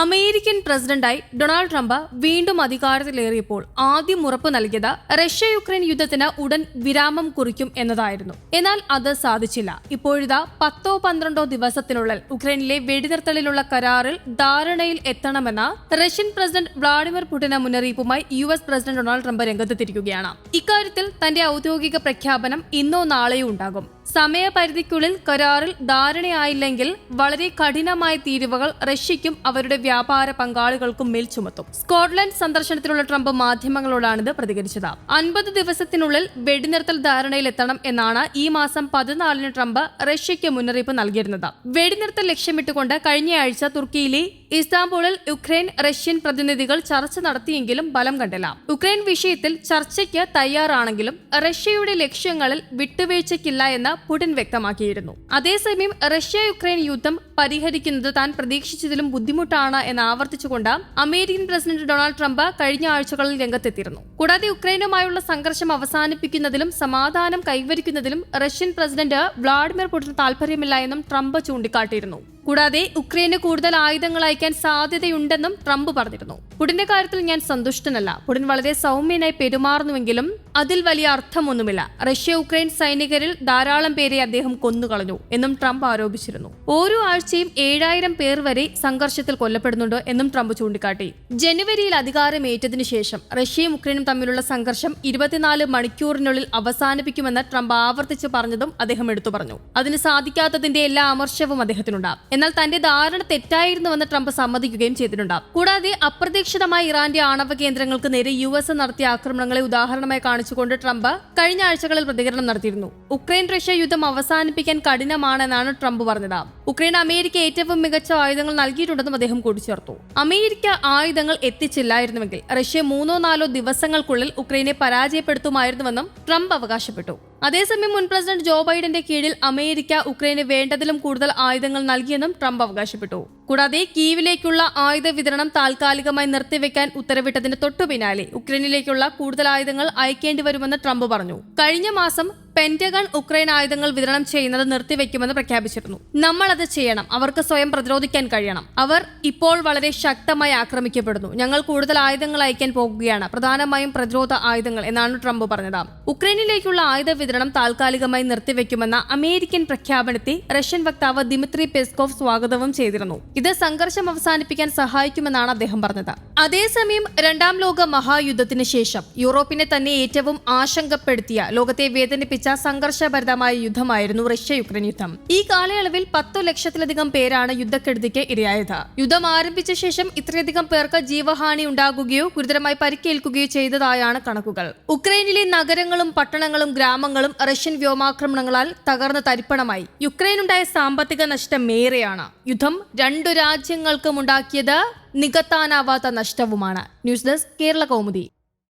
American പ്രസിഡന്റായി Donald Trump വീണ്ടും അധികാരത്തിലേറിയപ്പോൾ ആദ്യം ഉറപ്പ് നൽകിയത് റഷ്യ യുക്രൈൻ യുദ്ധത്തിന് ഉടൻ വിരാമം കുറിക്കും എന്നതായിരുന്നു. എന്നാൽ അത് സാധിച്ചില്ല. ഇപ്പോഴിതാ പത്തോ പന്ത്രണ്ടോ ദിവസത്തിനുള്ളിൽ ഉക്രൈനിലെ വെടിനിർത്തലിലുള്ള കരാറിൽ ധാരണയിൽ എത്തണമെന്ന റഷ്യൻ പ്രസിഡന്റ് വ്ളാഡിമിർ പുടിന് മുന്നറിയിപ്പുമായി U S president Donald Trump രംഗത്തെത്തിയിരിക്കുകയാണ്. ഇക്കാര്യത്തിൽ തന്റെ ഔദ്യോഗിക പ്രഖ്യാപനം ഇന്നോ നാളെയോ ഉണ്ടാകും. സമയപരിധിക്കുള്ളിൽ കരാറിൽ ധാരണയായില്ലെങ്കിൽ വളരെ കഠിനമായ തീരുവകൾ റഷ്യയ്ക്കും അവരുടെ വ്യാപാര പങ്കാളികൾക്കും മേൽ ചുമത്തും. സ്കോട്ട്ലൻഡ് സന്ദർശനത്തിലുള്ള ട്രംപ് മാധ്യമങ്ങളോടാണിത് പ്രതികരിച്ചത്. അൻപത് ദിവസത്തിനുള്ളിൽ വെടിനിർത്തൽ ധാരണയിലെത്തണം എന്നാണ് ഈ മാസം പതിനാലിന് ട്രംപ് റഷ്യയ്ക്ക് മുന്നറിയിപ്പ് നൽകിയിരുന്നത്. വെടിനിർത്തൽ ലക്ഷ്യമിട്ടുകൊണ്ട് കഴിഞ്ഞയാഴ്ച തുർക്കിയിലെ ഇസ്താംബൂളിൽ യുക്രൈൻ റഷ്യൻ പ്രതിനിധികൾ ചർച്ച നടത്തിയെങ്കിലും ബലം കണ്ടില്ല. യുക്രൈൻ വിഷയത്തിൽ ചർച്ചയ്ക്ക് തയ്യാറാണെങ്കിലും റഷ്യയുടെ ലക്ഷ്യങ്ങളിൽ വിട്ടുവീഴ്ചയ്ക്കില്ല എന്ന് പുടിൻ വ്യക്തമാക്കിയിരുന്നു. അതേസമയം റഷ്യ യുക്രൈൻ യുദ്ധം പരിഹരിക്കുന്നത് താൻ പ്രതീക്ഷിച്ചതിലും ബുദ്ധിമുട്ടാണ് എന്ന് ആവർത്തിച്ചുകൊണ്ട് അമേരിക്കൻ പ്രസിഡന്റ് ഡൊണാൾഡ് ട്രംപ് കഴിഞ്ഞ ആഴ്ചകളിൽ രംഗത്തെത്തിയിരുന്നു. കൂടാതെ യുക്രൈനുമായുള്ള സംഘർഷം അവസാനിപ്പിക്കുന്നതിലും സമാധാനം കൈവരിക്കുന്നതിലും റഷ്യൻ പ്രസിഡന്റ് വ്ളാഡിമിർ പുടിന് താൽപര്യമില്ല എന്നും ട്രംപ് ചൂണ്ടിക്കാട്ടിയിരുന്നു. കൂടാതെ ഉക്രൈന് കൂടുതൽ ആയുധങ്ങൾ അയക്കാൻ സാധ്യതയുണ്ടെന്നും ട്രംപ് പറഞ്ഞിരുന്നു. പുടിന്റെ കാര്യത്തിൽ ഞാൻ സന്തുഷ്ടനല്ല. പുടിൻ വളരെ സൗമ്യനായി പെരുമാറുന്നുവെങ്കിലും അതിൽ വലിയ അർത്ഥമൊന്നുമില്ല. റഷ്യ ഉക്രൈൻ സൈനികരിൽ ധാരാളം പേരെ അദ്ദേഹം കൊന്നുകളഞ്ഞു എന്നും ട്രംപ് ആരോപിച്ചിരുന്നു. ഓരോ ആഴ്ചയും ഏഴായിരം പേർ വരെ സംഘർഷത്തിൽ കൊല്ലപ്പെടുന്നുണ്ട് എന്നും ട്രംപ് ചൂണ്ടിക്കാട്ടി. ജനുവരിയിൽ അധികാരമേറ്റതിനു ശേഷം റഷ്യയും ഉക്രൈനും തമ്മിലുള്ള സംഘർഷം ഇരുപത്തിനാല് മണിക്കൂറിനുള്ളിൽ അവസാനിപ്പിക്കുമെന്ന് ട്രംപ് ആവർത്തിച്ച് പറഞ്ഞതും അദ്ദേഹം എടുത്തു പറഞ്ഞു. അതിന് സാധിക്കാത്തതിന്റെ എല്ലാ അമർഷവും അദ്ദേഹത്തിനുണ്ടാകും എന്നാൽ തന്റെ ധാരണ തെറ്റായിരുന്നുവെന്ന് ട്രംപ് സമ്മതിക്കുകയും ചെയ്തിട്ടുണ്ടാകും കൂടാതെ അപ്രതീക്ഷിതമായി ഇറാന്റെ ആണവ കേന്ദ്രങ്ങൾക്ക് നേരെ യു എസ് നടത്തിയ ആക്രമണങ്ങളെ ഉദാഹരണമായി കാണിച്ചുകൊണ്ട് ട്രംപ് കഴിഞ്ഞ ആഴ്ചകളിൽ പ്രതികരണം നടത്തിയിരുന്നു. ഉക്രൈൻ റഷ്യ യുദ്ധം അവസാനിപ്പിക്കാൻ കഠിനമാണെന്നാണ് ട്രംപ് പറഞ്ഞത്. ഉക്രൈൻ അമേരിക്ക ഏറ്റവും മികച്ച ആയുധങ്ങൾ നൽകിയിട്ടുണ്ടെന്നും അദ്ദേഹം കൂട്ടിച്ചേർത്തു. അമേരിക്ക ആയുധങ്ങൾ എത്തിച്ചില്ലായിരുന്നുവെങ്കിൽ റഷ്യ മൂന്നോ നാലോ ദിവസങ്ങൾക്കുള്ളിൽ ഉക്രൈനെ പരാജയപ്പെടുത്തുമായിരുന്നുവെന്നും ട്രംപ് അവകാശപ്പെട്ടു. അതേസമയം മുൻ പ്രസിഡന്റ് ജോ ബൈഡന്റെ കീഴിൽ അമേരിക്ക ഉക്രൈന് വേണ്ടതിലും കൂടുതൽ ആയുധങ്ങൾ നൽകിയെന്നും ട്രംപ് അവകാശപ്പെട്ടു. കൂടാതെ കീവിലേക്കുള്ള ആയുധ വിതരണം താൽക്കാലികമായി നിർത്തിവെക്കാൻ ഉത്തരവിട്ടതിന് തൊട്ടു പിന്നാലെ ഉക്രൈനിലേക്കുള്ള കൂടുതൽ ആയുധങ്ങൾ അയക്കേണ്ടി വരുമെന്ന് ട്രംപ് പറഞ്ഞു. കഴിഞ്ഞ മാസം പെന്റഗൺ ഉക്രൈൻ ആയുധങ്ങൾ വിതരണം ചെയ്യുന്നത് നിർത്തിവെക്കുമെന്ന് പ്രഖ്യാപിച്ചിരുന്നു. നമ്മൾ അത് ചെയ്യണം. അവർക്ക് സ്വയം പ്രതിരോധിക്കാൻ കഴിയണം. അവർ ഇപ്പോൾ വളരെ ശക്തമായി ആക്രമിക്കപ്പെടുന്നു. ഞങ്ങൾ കൂടുതൽ ആയുധങ്ങൾ അയക്കാൻ പോകുകയാണ്. പ്രധാനമായും പ്രതിരോധ ആയുധങ്ങൾ എന്നാണ് ട്രംപ് പറഞ്ഞത്. ഉക്രൈനിലേക്കുള്ള ആയുധ വിതരണം താൽക്കാലികമായി നിർത്തിവെക്കുമെന്ന അമേരിക്കൻ പ്രഖ്യാപനത്തെ റഷ്യൻ വക്താവ് ദിമിത്രി പെസ്കോവ് സ്വാഗതവും ചെയ്തിരുന്നു. ഇത് സംഘർഷം അവസാനിപ്പിക്കാൻ സഹായിക്കുമെന്നാണ് അദ്ദേഹം പറഞ്ഞത്. അതേസമയം രണ്ടാം ലോക മഹായുദ്ധത്തിന് ശേഷം യൂറോപ്പിനെ തന്നെ ഏറ്റവും ആശങ്കപ്പെടുത്തിയ ലോകത്തെ വേദനിപ്പിച്ച സംഘർഷഭരിതമായ യുദ്ധമായിരുന്നു റഷ്യ യുക്രൈൻ യുദ്ധം. ഈ കാലയളവിൽ പത്തു ലക്ഷത്തിലധികം പേരാണ് യുദ്ധക്കെടുതിക്ക് ഇരയായത്. യുദ്ധം ആരംഭിച്ച ശേഷം ഇത്രയധികം പേർക്ക് ജീവഹാനി ഉണ്ടാകുകയോ ഗുരുതരമായി പരിക്കേൽക്കുകയോ ചെയ്തതായാണ് കണക്കുകൾ. ഉക്രൈനിലെ നഗരങ്ങളും പട്ടണങ്ങളും ഗ്രാമങ്ങളും റഷ്യൻ വ്യോമാക്രമണങ്ങളാൽ തകർന്ന തരിപ്പണമായി. യുക്രൈനുണ്ടായ സാമ്പത്തിക നഷ്ടം ഏറെയാണ്. യുദ്ധം രണ്ടു രാജ്യങ്ങൾക്കും ഉണ്ടാക്കിയത് നികത്താനാവാത്ത നഷ്ടവുമാണ്. News desk Kerala Kaumudi.